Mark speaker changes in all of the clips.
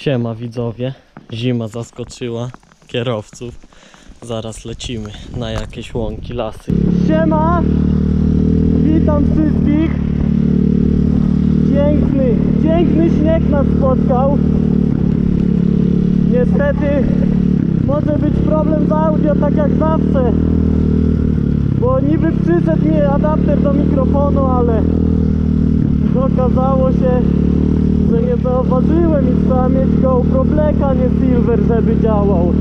Speaker 1: Siema widzowie, zima zaskoczyła kierowców. Zaraz lecimy na jakieś łąki, lasy. Siema! Witam wszystkich! Piękny, piękny śnieg nas spotkał. Niestety może być problem z audio, tak jak zawsze. Bo niby przyszedł mi adapter do mikrofonu, ale okazało się, że nie zauważyłem i trzeba mieć GoPro Black, a nie Silver, żeby działał.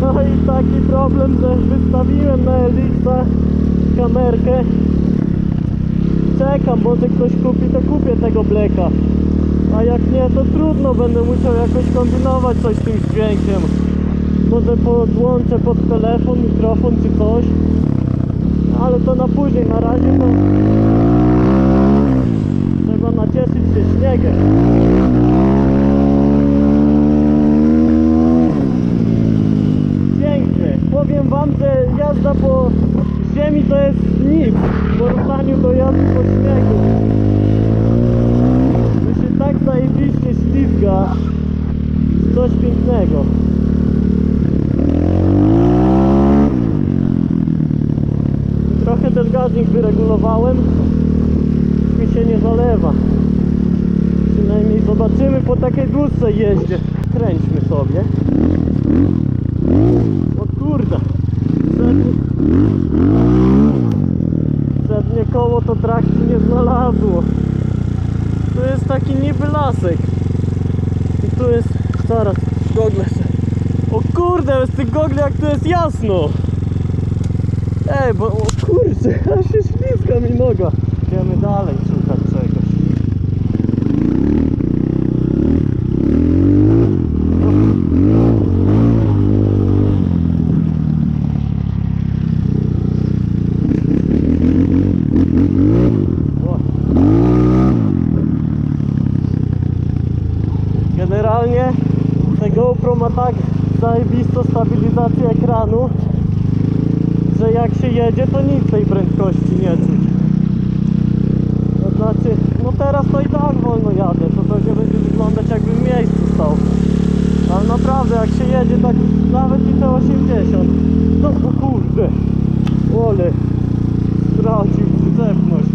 Speaker 1: No i taki problem, że wystawiłem na Elixa kamerkę. Czekam, może ktoś kupi, to kupię tego Blacka. A jak nie, to trudno, będę musiał jakoś kombinować coś z tym dźwiękiem. Może podłączę pod telefon, mikrofon czy coś. Ale to na później, na razie to nacieszyć się śniegiem. Pięknie. Powiem wam, że jazda po ziemi to jest nic w porównaniu do jazdy po śniegu. To się tak zajebiście ślizga. Coś pięknego. Trochę ten gaznik wyregulowałem. Mi się nie zalewa. Przynajmniej zobaczymy po takiej dłuższej jeździe. Kręćmy sobie. O kurde. Przednie, przednie koło to trakcji nie znalazło. Tu jest taki niby lasek. I tu jest... Zaraz, gogle. O kurde, z tych gogli jak tu jest jasno. Ej, bo o kurczę, a się ślizga mi noga. Idziemy dalej szukać czegoś. O. Generalnie te GoPro ma tak zajebistą stabilizację ekranu, że jak się jedzie, to nic tej prędkości nie czuć. To znaczy, no teraz to i tak wolno jadę, to pewnie będzie wyglądać jakbym w miejscu stał. Ale naprawdę, jak się jedzie tak nawet i te 80, no o kurde, ole, stracił przyczepność.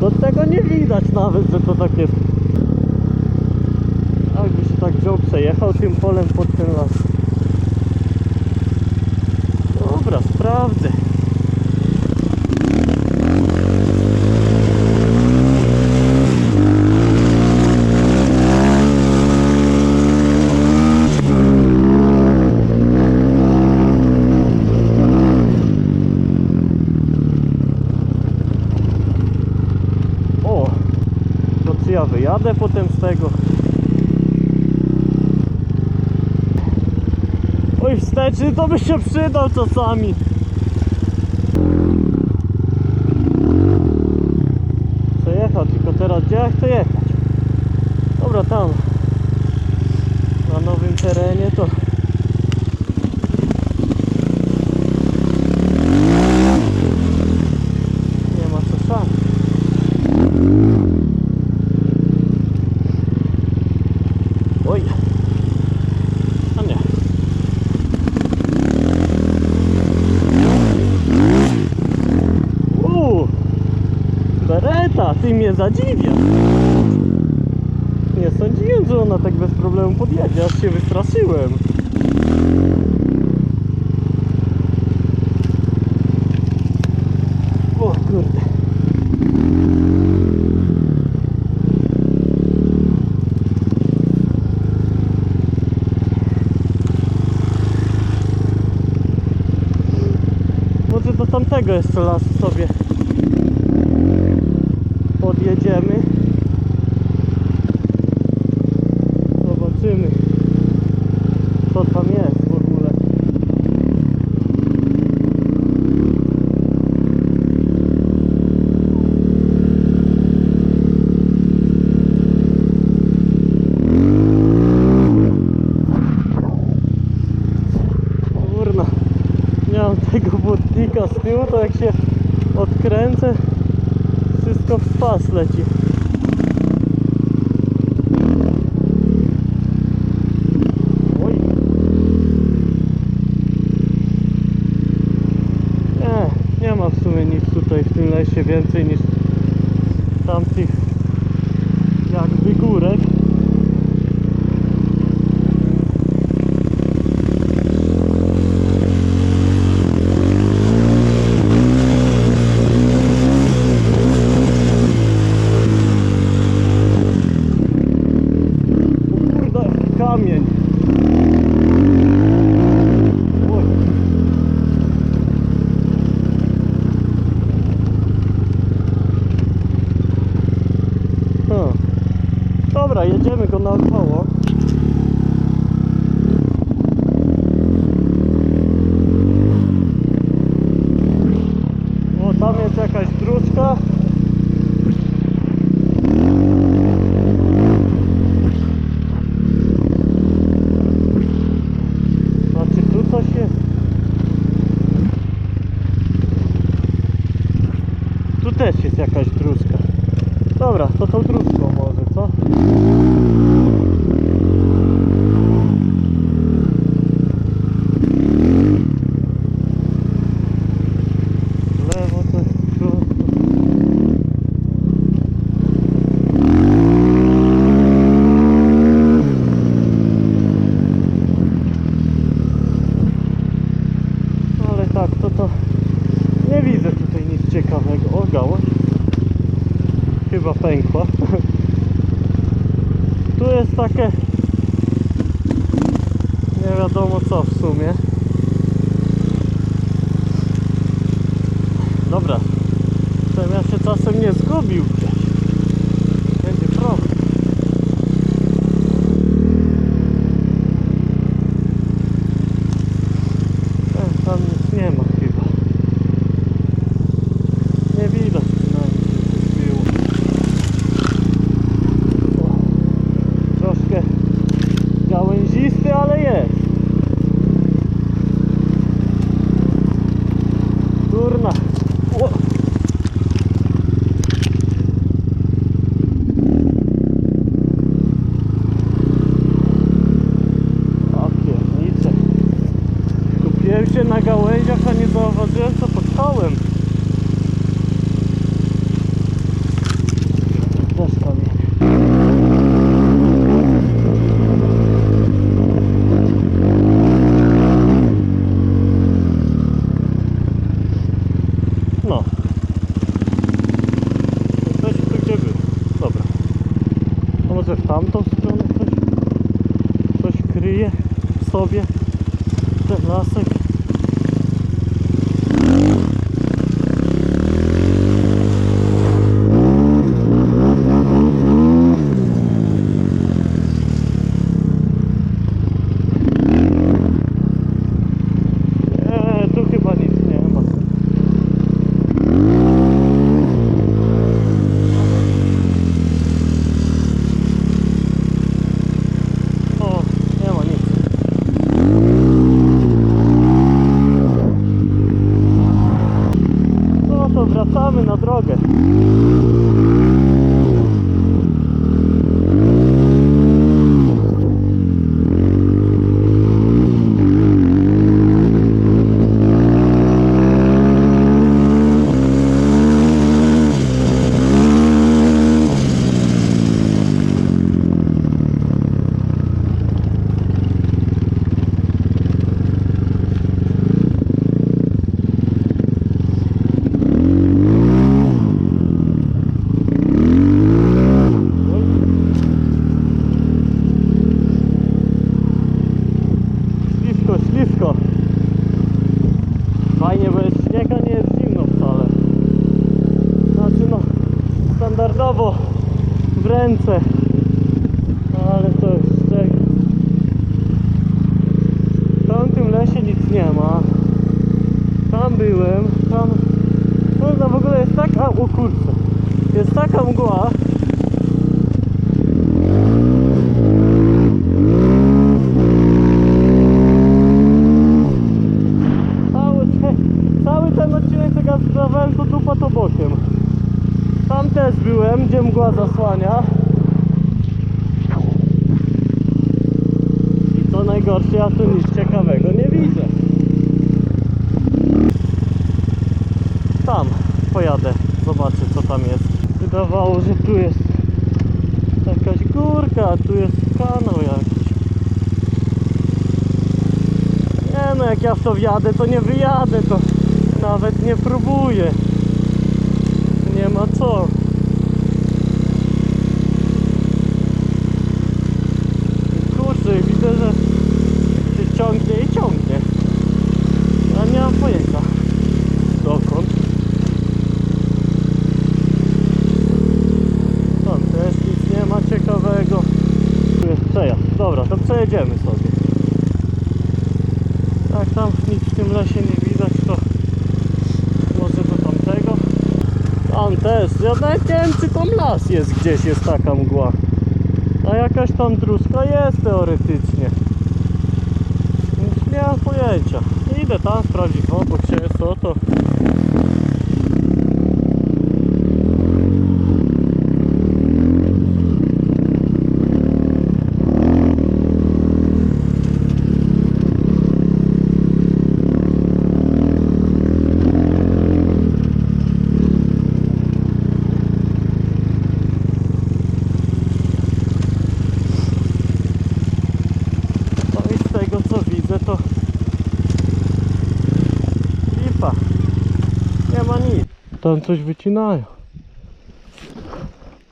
Speaker 1: Do tego nie widać nawet, że to tak jest. Jakby się tak wziął, przejechał tym polem pod ten las. Dobra, sprawdzę. O, to wyjadę potem z tego? Oj, wsteczny to by się przydał czasami. Przejechał, tylko teraz gdzie ja chcę jechać? Dobra, tam. Na nowym terenie to... Nie ma co szans. Oj. A nie. Uuu, Bereta, ty mnie zadziwiasz. Nie sądziłem, że ona tak bez problemu podjedzie, aż się wystraszyłem. O kurde. Może do tamtego jeszcze lasu tyłu, to jak się odkręcę, wszystko w pas leci. Nie, nie ma w sumie nic tutaj w tym lesie więcej niż chyba pękła. Tu jest takie nie wiadomo co w sumie. Dobra, żebym ja się czasem nie zgubił. turna sobie. Ten lasek. criança. ja nic ciekawego nie widzę. Tam pojadę, zobaczę co tam jest. Wydawało, że tu jest jakaś górka, a tu jest kanał jakiś. Nie no, jak ja w to wjadę, to nie wyjadę, to nawet nie próbuję. Nie ma co. przejedziemy sobie. Jak tam nic w tym lesie nie widać, to może do tamtego. Tam też. Ja nawet nie wiem, czy tam las jest gdzieś, jest taka mgła. A jakaś tam dróżka jest teoretycznie. Więc nie mam pojęcia. Idę tam sprawdzić obok się jest o to. No i z tego co widzę to lipa. Nie ma nic. Tam coś wycinają.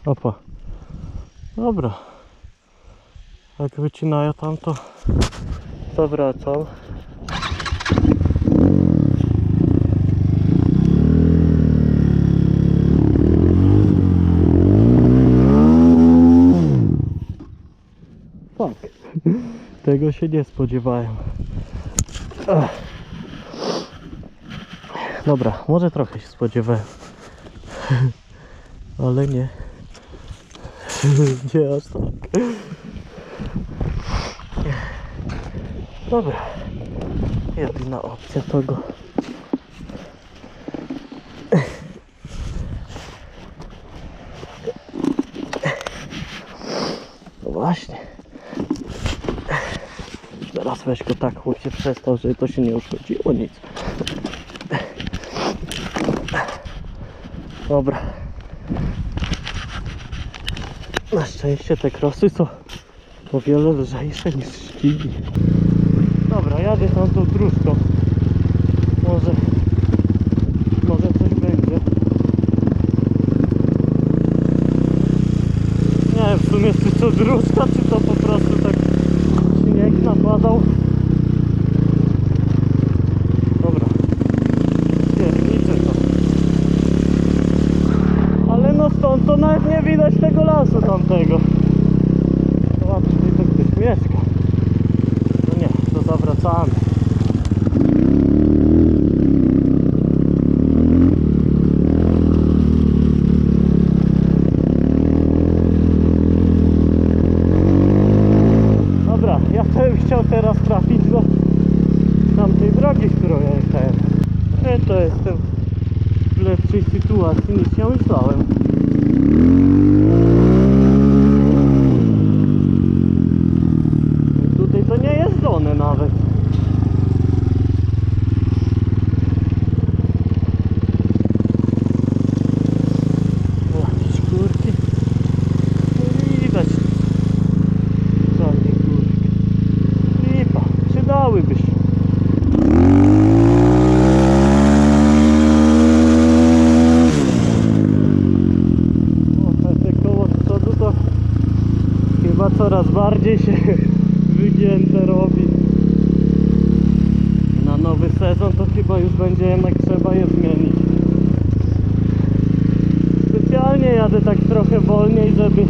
Speaker 1: Opa. Dobra. Jak wycinają tam to to wracam. Fuck. Tego się nie spodziewałem. Dobra, może trochę się spodziewałem. Ale nie. nie aż tak. Dobra. Jedyna opcja to go. No właśnie. Zaraz weź go tak chłopcie przestał, że to się nie uszkodziło nic. Dobra. Na szczęście te krosy są o wiele lżejsze niż ścigi. Dobra, jadę tam tą dróżką. Może, coś będzie. Nie wiem w sumie czy to dróżka, czy to po prostu tak śnieg napadał. Dobra. Pierniczę to. Ale no stąd to nawet nie widać tego lasu tamtego. O, tutaj to ktoś mieszka. No nie, to zawracamy. Dobra, ja bym chciał teraz trafić do tamtej drogi, którą ja jechałem. Ja to jestem w lepszej sytuacji niż ja myślałem. Tutaj to nie jest zone nawet. O, jakieś kurki. Nie widać żadnych kurek. Lipa, przydałyby się. O, a te koło z przodu to chyba coraz bardziej się wygięte robi. Na nowy sezon to chyba już będzie jednak trzeba je zmienić. Specjalnie jadę tak trochę wolniej, żeby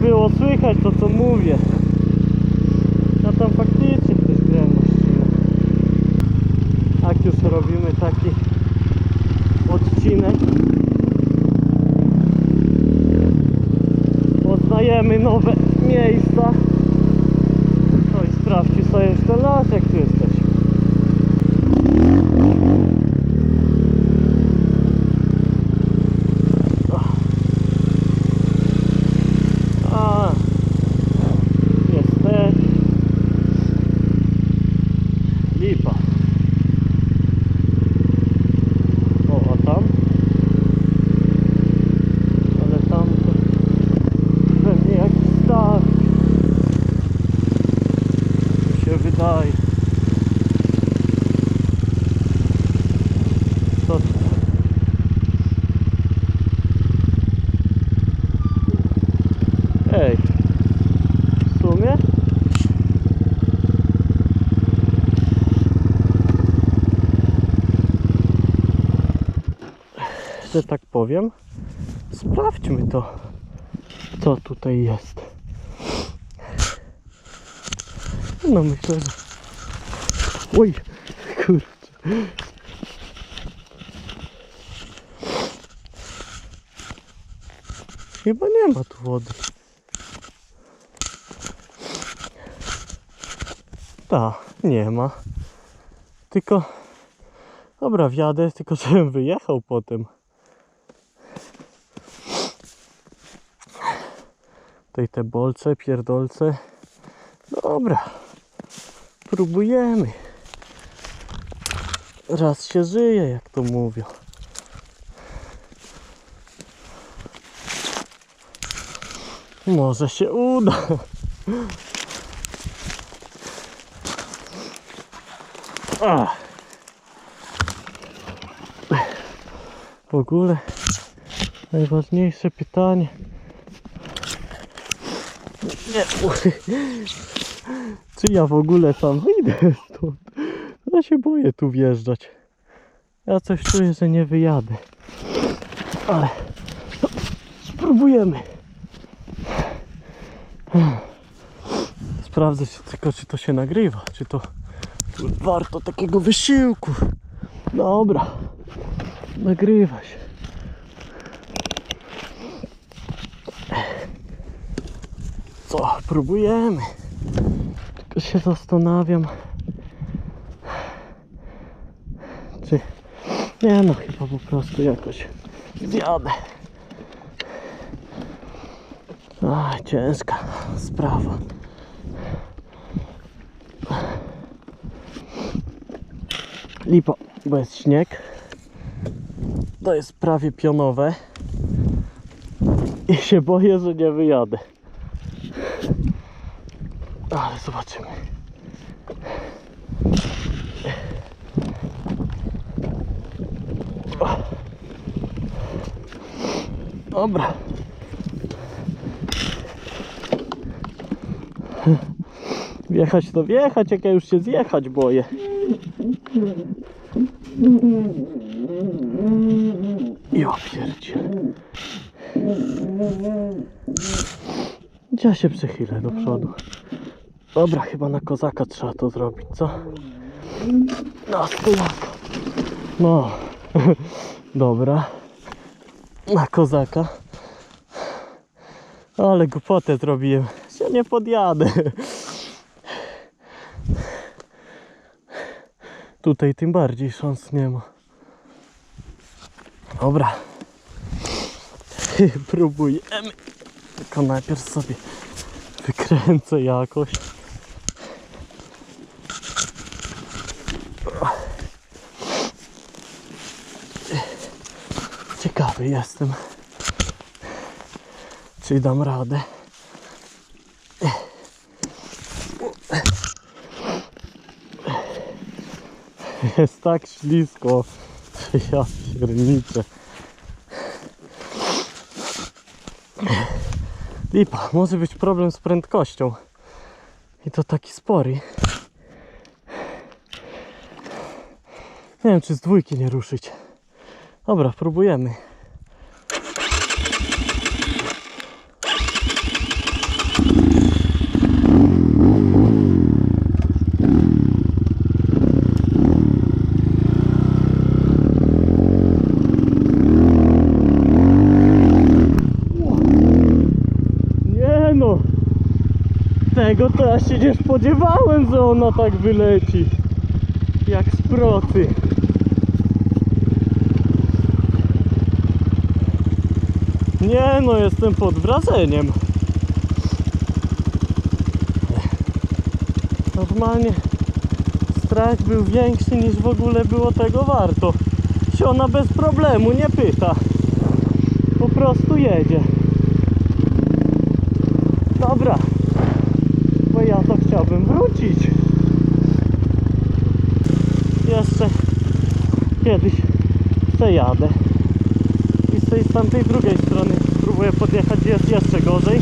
Speaker 1: było słychać to co mówię. A tam faktycznie ktoś drewno ścina. Jak już robimy taki odcinek, poznajemy nowe miejsca. No i sprawdźcie sobie jeszcze las, jak tu jesteś. A, jesteś. Lipa. O, a tam? daj. Co tu? Ej, w sumie? Że tak powiem, sprawdźmy to, co tutaj jest. No myślę, że... Oj, kurczę. Chyba nie ma tu wody. Ta, nie ma. Tylko... Dobra, wjadę, tylko żebym wyjechał potem. Tutaj te bolce, pierdolce. Dobra. Próbujemy. Raz się żyje, jak to mówią. Może się uda. Ach. W ogóle najważniejsze pytanie. Nie. Czy ja w ogóle tam wyjdę stąd? Ja się boję tu wjeżdżać. Ja coś czuję, że nie wyjadę. Ale no, spróbujemy. Sprawdzę tylko, czy to się nagrywa, czy to warto takiego wysiłku. Dobra, nagrywa się. Co, próbujemy. Tylko się zastanawiam, czy... Nie no, chyba po prostu jakoś zjadę. A, ciężka sprawa. Lipo, bo jest śnieg. To jest prawie pionowe. I się boję, że nie wyjadę. Zobaczymy. Dobra. Wjechać to wjechać, jak ja już się zjechać boję. Ja pierdzielę. Ja się przechylę do przodu. Dobra, chyba na kozaka trzeba to zrobić, co? Na stojaka. No. Dobra. Na kozaka. Ale głupotę zrobiłem. Się nie podjadę. Tutaj tym bardziej szans nie ma. Dobra. Próbujemy. Tylko najpierw sobie wykręcę jakoś. Jestem. Czy dam radę. Jest tak ślisko. Ja pierniczę. Lipa, może być problem z prędkością. I to taki spory. Nie wiem, czy z dwójki nie ruszyć. Dobra, próbujemy. Nie no! Tego to ja się nie spodziewałem, że ona tak wyleci. Jak z procy. Nie no, jestem pod wrażeniem. Normalnie strach był większy niż w ogóle było tego warto. Się ona bez problemu nie pyta. Po prostu jedzie. Dobra. Bo ja to chciałbym wrócić. Kiedyś przejadę. I z tej tamtej drugiej strony spróbuję podjechać, jest jeszcze gorzej.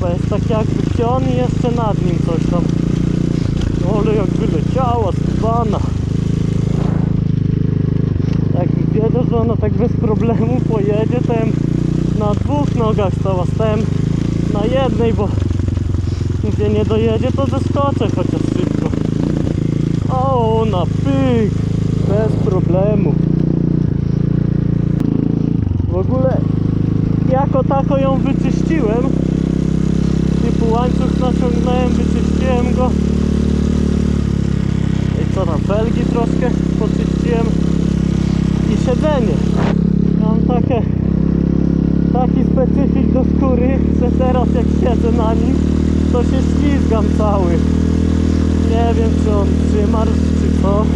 Speaker 1: Bo jest tak jakby pion i jeszcze nad nim coś tam. Ale jak wyleciała z pana. Jak wiedział, że ona tak bez problemu pojedzie, to na dwóch nogach stała, stałem na jednej, bo gdzie nie dojedzie, to zeskoczę chociaż. O, na pyk, bez problemu. W ogóle jako tako ją wyczyściłem. Typu łańcuch naciągnąłem, wyczyściłem go. I co tam, felgi troszkę poczyściłem. I siedzenie. Mam takie, taki specyfik do skóry, że teraz jak siedzę na nim, to się ślizgam cały. Nie wiem czy on przymarz, czy co.